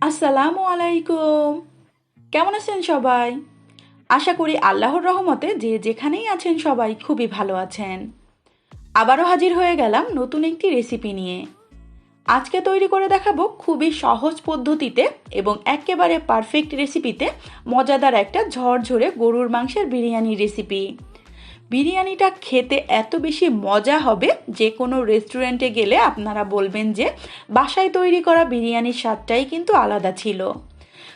আসসালামু আলাইকুম। কেমন আছেন সবাই? আশা করি আল্লাহর রহমতে যে যেখানেই আছেন সবাই খুবই ভালো আছেন। আবারও হাজির হয়ে গেলাম নতুন একটি রেসিপি নিয়ে। আজকে তৈরি করে দেখাবো খুবই সহজ পদ্ধতিতে এবং একেবারে পারফেক্ট রেসিপিতে মজাদার একটা ঝরঝরে গরুর মাংসের বিরিয়ানি রেসিপি। বিরিয়ানিটা খেতে এত বেশি মজা হবে যে কোনো রেস্টুরেন্টে গেলে আপনারা বলবেন যে বাসায় তৈরি করা বিরিয়ানির স্বাদটাই কিন্তু আলাদা ছিল।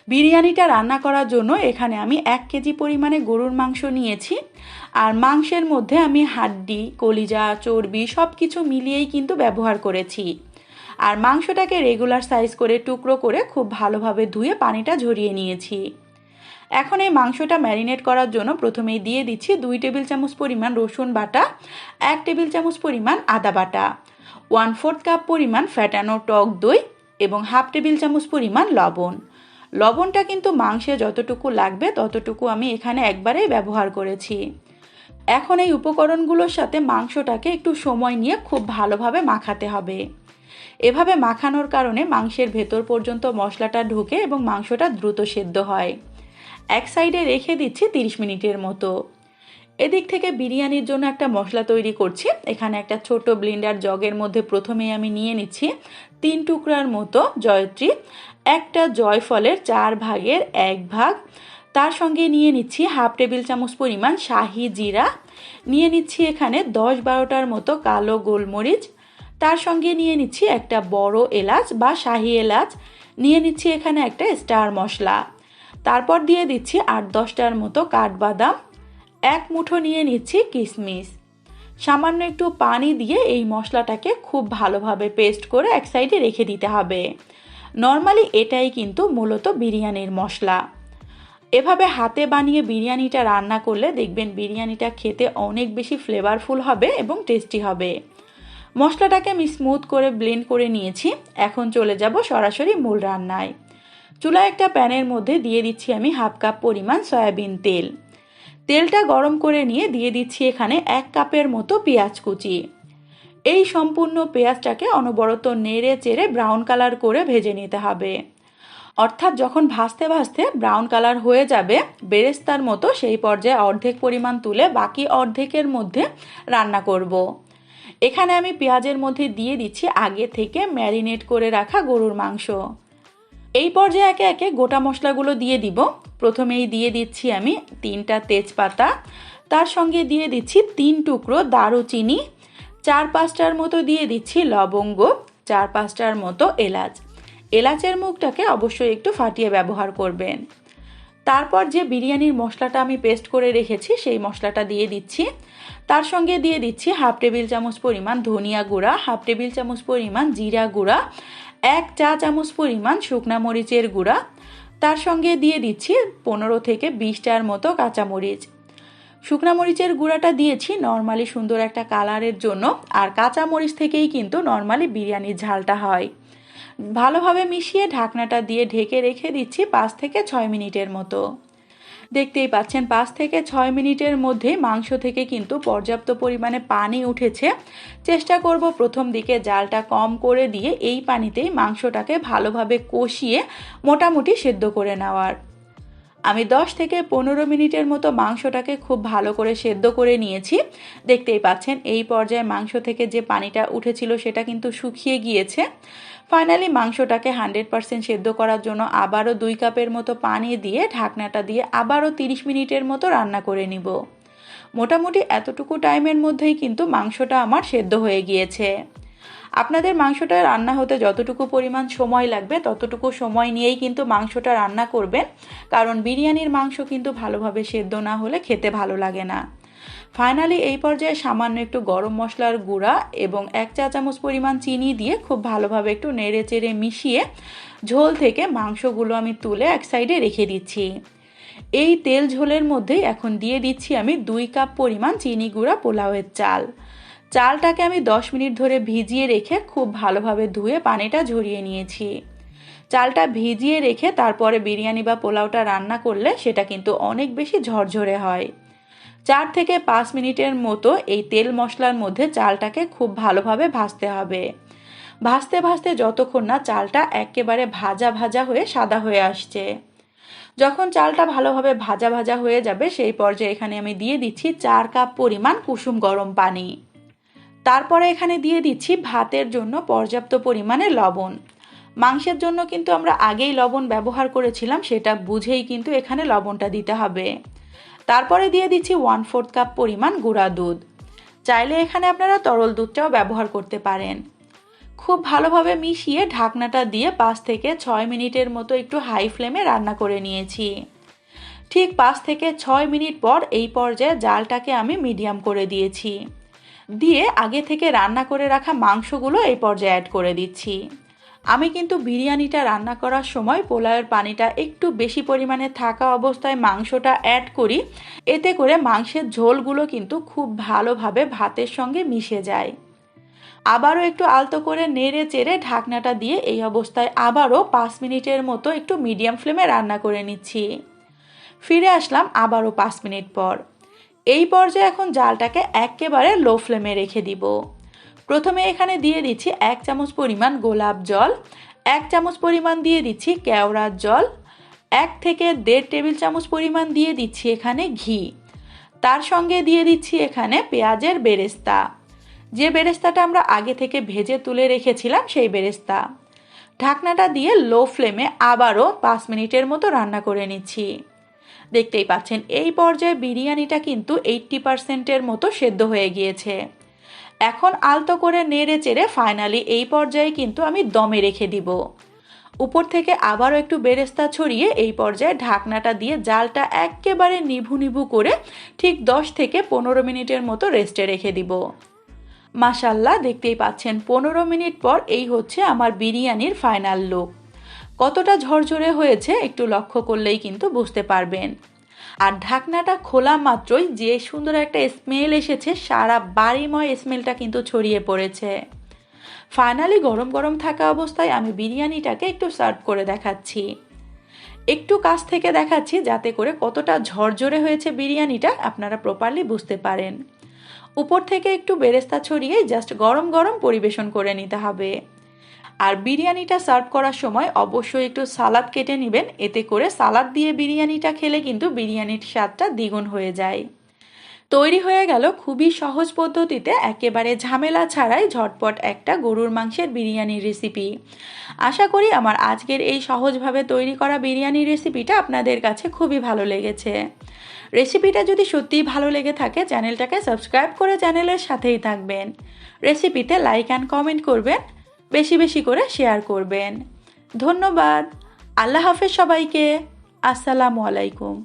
বিরিয়ানিটা রান্না করার জন্য এখানে আমি এক কেজি পরিমাণে গরুর মাংস নিয়েছি। আর মাংসের মধ্যে আমি হাড্ডি, কলিজা, চর্বি সব কিছু মিলিয়েই কিন্তু ব্যবহার করেছি। আর মাংসটাকে রেগুলার সাইজ করে টুকরো করে খুব ভালোভাবে ধুয়ে পানিটা ঝরিয়ে নিয়েছি। এখন এই মাংসটা ম্যারিনেট করার জন্য প্রথমেই দিয়ে দিচ্ছি দুই টেবিল চামচ পরিমাণ রসুন বাটা, এক টেবিল চামচ পরিমাণ আদা বাটা ওয়ান ফোর্থ কাপ পরিমাণ ফ্যাটানো টক দই এবং হাফ টেবিল চামচ পরিমাণ লবণ। লবণটা কিন্তু মাংসে যতটুকু লাগবে ততটুকু আমি এখানে একবারেই ব্যবহার করেছি। এখন এই উপকরণগুলোর সাথে মাংসটাকে একটু সময় নিয়ে খুব ভালোভাবে মাখাতে হবে। এভাবে মাখানোর কারণে মাংসের ভেতর পর্যন্ত মশলাটা ঢুকে এবং মাংসটা দ্রুত সেদ্ধ হয়। এক সাইডে রেখে দিচ্ছি তিরিশ মিনিটের মতো। এদিক থেকে বিরিয়ানির জন্য একটা মশলা তৈরি করছি। এখানে একটা ছোট ব্লিন্ডার জগের মধ্যে প্রথমেই আমি নিয়ে নিচ্ছি তিন টুকরার মতো জয়ত্রী, একটা জয়ফলের চার ভাগের এক ভাগ। তার সঙ্গে নিয়ে নিচ্ছি হাফ টেবিল চামচ পরিমাণ শাহি জিরা। নিয়ে নিচ্ছি এখানে দশ বারোটার মতো কালো গোলমরিচ। তার সঙ্গে নিয়ে নিচ্ছি একটা বড় এলাচ বা শাহি এলাচ। নিয়ে নিচ্ছি এখানে একটা স্টার মশলা। তারপর দিয়ে দিচ্ছি আট দশটার মতো কাঠবাদাম। এক মুঠো নিয়ে নিচ্ছি কিশমিশ সামান্য একটু পানি দিয়ে এই মশলাটাকে খুব ভালোভাবে পেস্ট করে এক সাইডে রেখে দিতে হবে। নর্মালি এটাই কিন্তু মূলত বিরিয়ানির মশলা। এভাবে হাতে বানিয়ে বিরিয়ানিটা রান্না করলে দেখবেন বিরিয়ানিটা খেতে অনেক বেশি ফ্লেভারফুল হবে এবং টেস্টি হবে। মশলাটাকে আমি স্মুথ করে ব্লেন্ড করে নিয়েছি। এখন চলে যাব সরাসরি মূল রান্নায়। চুলা একটা প্যানের মধ্যে দিয়ে দিচ্ছি আমি হাফ কাপ পরিমাণ সয়াবিন তেল। তেলটা গরম করে নিয়ে দিয়ে দিচ্ছি এখানে এক কাপের মতো পেঁয়াজ কুচি। এই সম্পূর্ণ পেঁয়াজটাকে অনবরত নেড়ে চেড়ে ব্রাউন কালার করে ভেজে নিতে হবে। অর্থাৎ যখন ভাজতে ভাজতে ব্রাউন কালার হয়ে যাবে, বেরেস্তার মতো সেই পর্যায়ে অর্ধেক পরিমাণ তুলে বাকি অর্ধেকের মধ্যে রান্না করব। এখানে আমি পেঁয়াজের মধ্যে দিয়ে দিচ্ছি আগে থেকে ম্যারিনেট করে রাখা গরুর মাংস। এই পর্যায়ে একে একে গোটা মশলাগুলো দিয়ে দিব। প্রথমেই দিয়ে দিচ্ছি আমি তিনটা তেজপাতা, তার সঙ্গে দিয়ে দিচ্ছি তিন টুকরো দারুচিনি, চার পাঁচটার মতো দিয়ে দিচ্ছি লবঙ্গ, চার পাঁচটার মতো এলাচ। এলাচের মুখটাকে অবশ্যই একটু ফাটিয়ে ব্যবহার করবেন। তারপর যে বিরিয়ানির মশলাটা আমি পেস্ট করে রেখেছি, সেই মশলাটা দিয়ে দিচ্ছি। তার সঙ্গে দিয়ে দিচ্ছি হাফ টেবিল চামচ পরিমাণ ধনিয়া গুঁড়া, হাফ টেবিল চামচ পরিমাণ জিরা গুঁড়া এক চা চামচ পরিমাণ শুকনা মরিচের গুঁড়া। তার সঙ্গে দিয়ে দিচ্ছি পনেরো থেকে বিশটার মতো কাঁচামরিচ শুকনা মরিচের গুঁড়াটা দিয়েছি নর্মালি সুন্দর একটা কালারের জন্য। আর কাঁচা মরিচ থেকেই কিন্তু নর্মালি বিরিয়ানির ঝালটা হয়। ভালোভাবে মিশিয়ে ঢাকনাটা দিয়ে ঢেকে রেখে দিচ্ছি পাঁচ থেকে ছয় মিনিটের মতো। দেখতেই পাচ্ছেন, পাঁচ থেকে ছয় মিনিটের মধ্যে মাংস থেকে কিন্তু পর্যাপ্ত পরিমাণে পানি উঠেছে। চেষ্টা করব প্রথম দিকে জালটা কম করে দিয়ে এই পানিতেই মাংসটাকে ভালোভাবে কষিয়ে মোটামুটি সেদ্ধ করে নেওয়ার। আমি 10 থেকে পনেরো মিনিটের মতো মাংসটাকে খুব ভালো করে সেদ্ধ করে নিয়েছি। দেখতেই পাচ্ছেন, এই পর্যায়ে মাংস থেকে যে পানিটা উঠেছিল সেটা কিন্তু শুকিয়ে গিয়েছে। ফাইনালি মাংসটাকে হান্ড্রেড পারসেন্ট সেদ্ধ করার জন্য আবারও দুই কাপের মতো পানি দিয়ে, ঢাকনাটা দিয়ে আবারও তিরিশ মিনিটের মতো রান্না করে নিব। মোটামুটি এতটুকু টাইমের মধ্যেই কিন্তু মাংসটা আমার সেদ্ধ হয়ে গিয়েছে। আপনাদের মাংসটা রান্না হতে যতটুকু পরিমাণ সময় লাগবে, ততটুকু সময় নিয়েই কিন্তু মাংসটা রান্না করবেন। কারণ বিরিয়ানির মাংস কিন্তু ভালোভাবে সেদ্ধ না হলে খেতে ভালো লাগে না। ফাইনালি এই পর্যায়ে সামান্য একটু গরম মশলার গুঁড়া এবং এক চা চামচ পরিমাণ চিনি দিয়ে খুব ভালোভাবে একটু নেড়ে চেড়ে মিশিয়ে ঝোল থেকে মাংসগুলো আমি তুলে এক সাইডে রেখে দিচ্ছি। এই তেল ঝোলের মধ্যেই এখন দিয়ে দিচ্ছি আমি দুই কাপ পরিমাণ চিনি গুঁড়া পোলাওয়ের চাল। চালটাকে আমি দশ মিনিট ধরে ভিজিয়ে রেখে খুব ভালোভাবে ধুয়ে পানিটা ঝরিয়ে নিয়েছি। চালটা ভিজিয়ে রেখে তারপরে বিরিয়ানি বা পোলাওটা রান্না করলে সেটা কিন্তু অনেক বেশি ঝরঝরে হয়। চার থেকে পাঁচ মিনিটের মতো এই তেল মশলার মধ্যে চালটাকে খুব ভালোভাবে ভাজতে হবে। ভাজতে ভাজতে যতক্ষণ না চালটা একেবারে ভাজা ভাজা হয়ে সাদা হয়ে আসছে। যখন চালটা ভালোভাবে ভাজা ভাজা হয়ে যাবে, সেই পর্যায়ে এখানে আমি দিয়ে দিচ্ছি চার কাপ পরিমাণ কুসুম গরম পানি। তারপরে এখানে দিয়ে দিচ্ছি ভাতের জন্য পর্যাপ্ত পরিমাণে লবণ। মাংসের জন্য কিন্তু আমরা আগেই লবণ ব্যবহার করেছিলাম, সেটা বুঝেই কিন্তু এখানে লবণটা দিতে হবে। তারপরে দিয়ে দিচ্ছি ওয়ান ফোর্থ কাপ পরিমাণ গুঁড়া দুধ। চাইলে এখানে আপনারা তরল দুধটাও ব্যবহার করতে পারেন। খুব ভালোভাবে মিশিয়ে ঢাকনাটা দিয়ে পাঁচ থেকে ছয় মিনিটের মতো একটু হাই ফ্লেমে রান্না করে নিয়েছি। ঠিক পাঁচ থেকে ছয় মিনিট পর এই পর্যায়ে জালটাকে আমি মিডিয়াম করে দিয়েছি। দিয়ে আগে থেকে রান্না করে রাখা মাংসগুলো এই পর্যায়ে অ্যাড করে দিচ্ছি। আমি কিন্তু বিরিয়ানিটা রান্না করার সময় পোলাওয়ের পানিটা একটু বেশি পরিমাণে থাকা অবস্থায় মাংসটা অ্যাড করি। এতে করে মাংসের ঝোলগুলো কিন্তু খুব ভালোভাবে ভাতের সঙ্গে মিশে যায়। আবারও একটু আলতো করে নেড়ে চেড়ে ঢাকনাটা দিয়ে এই অবস্থায় আবারও পাঁচ মিনিটের মতো একটু মিডিয়াম ফ্লেমে রান্না করে নিচ্ছি। ফিরে আসলাম আবারও পাঁচ মিনিট পর। এই পর্যায়ে এখন জালটাকে একেবারে লো ফ্লেমে রেখে দিব। প্রথমে এখানে দিয়ে দিচ্ছি এক চামচ পরিমাণ গোলাপ জল, এক চামচ পরিমাণ দিয়ে দিচ্ছি কেওড়ার জল, এক থেকে দেড় টেবিল চামচ পরিমাণ দিয়ে দিচ্ছি এখানে ঘি। তার সঙ্গে দিয়ে দিচ্ছি এখানে পেঁয়াজের বেরেস্তা। যে বেরেস্তাটা আমরা আগে থেকে ভেজে তুলে রেখেছিলাম সেই বেরেস্তা। ঢাকনাটা দিয়ে লো ফ্লেমে আবারও পাঁচ মিনিটের মতো রান্না করে নিচ্ছি। দেখতেই পাচ্ছেন, এই পর্যায়ে বিরিয়ানিটা কিন্তু এইট্টি পারসেন্টের মতো সেদ্ধ হয়ে গিয়েছে। এখন আলতো করে নেড়ে চেড়ে ফাইনালি এই পর্যায়ে কিন্তু আমি দমে রেখে দিব। উপর থেকে আবারও একটু বেরেস্তা ছড়িয়ে এই পর্যায়ে ঢাকনাটা দিয়ে জালটা একেবারে নিভু নিভু করে ঠিক দশ থেকে পনেরো মিনিটের মতো রেস্টে রেখে দিব। মাসাল্লাহ দেখতেই পাচ্ছেন, পনেরো মিনিট পর এই হচ্ছে আমার বিরিয়ানির ফাইনাল লুক কতটা ঝরঝরে হয়েছে একটু লক্ষ্য করলেই কিন্তু বুঝতে পারবেন। আর ঢাকনাটা খোলা মাত্রই যে সুন্দর একটা স্মেল এসেছে, সারা বাড়িময় স্মেলটা কিন্তু ছড়িয়ে পড়েছে। ফাইনালি গরম গরম থাকা অবস্থায় আমি বিরিয়ানিটাকে একটু সার্ভ করে দেখাচ্ছি। একটু কাছ থেকে দেখাচ্ছি যাতে করে কতটা ঝরঝরে হয়েছে বিরিয়ানিটা, আপনারা প্রপারলি বুঝতে পারেন। উপর থেকে একটু বেরেস্তা ছড়িয়ে জাস্ট গরম গরম পরিবেশন করে নিতে হবে। আর বিরিয়ানিটা সার্ভ করার সময় অবশ্যই একটু সালাদ কেটে নেবেন। এতে করে সালাদ দিয়ে বিরিয়ানিটা খেলে কিন্তু বিরিয়ানির স্বাদটা দ্বিগুণ হয়ে যায়। তৈরি হয়ে গেল খুবই সহজ পদ্ধতিতে একেবারে ঝামেলা ছাড়াই ঝটপট একটা গরুর মাংসের বিরিয়ানির রেসিপি আশা করি আমার আজকের এই সহজভাবে তৈরি করা বিরিয়ানির রেসিপিটা আপনাদের কাছে খুবই ভালো লেগেছে। রেসিপিটা যদি সত্যিই ভালো লেগে থাকে, চ্যানেলটাকে সাবস্ক্রাইব করে চ্যানেলের সাথেই থাকবেন। রেসিপিতে লাইক অ্যান্ড কমেন্ট করবেন। বেশি বেশি করে শেয়ার করবেন। ধন্যবাদ। আল্লাহ হাফেজ সবাইকে। আসসালামু আলাইকুম।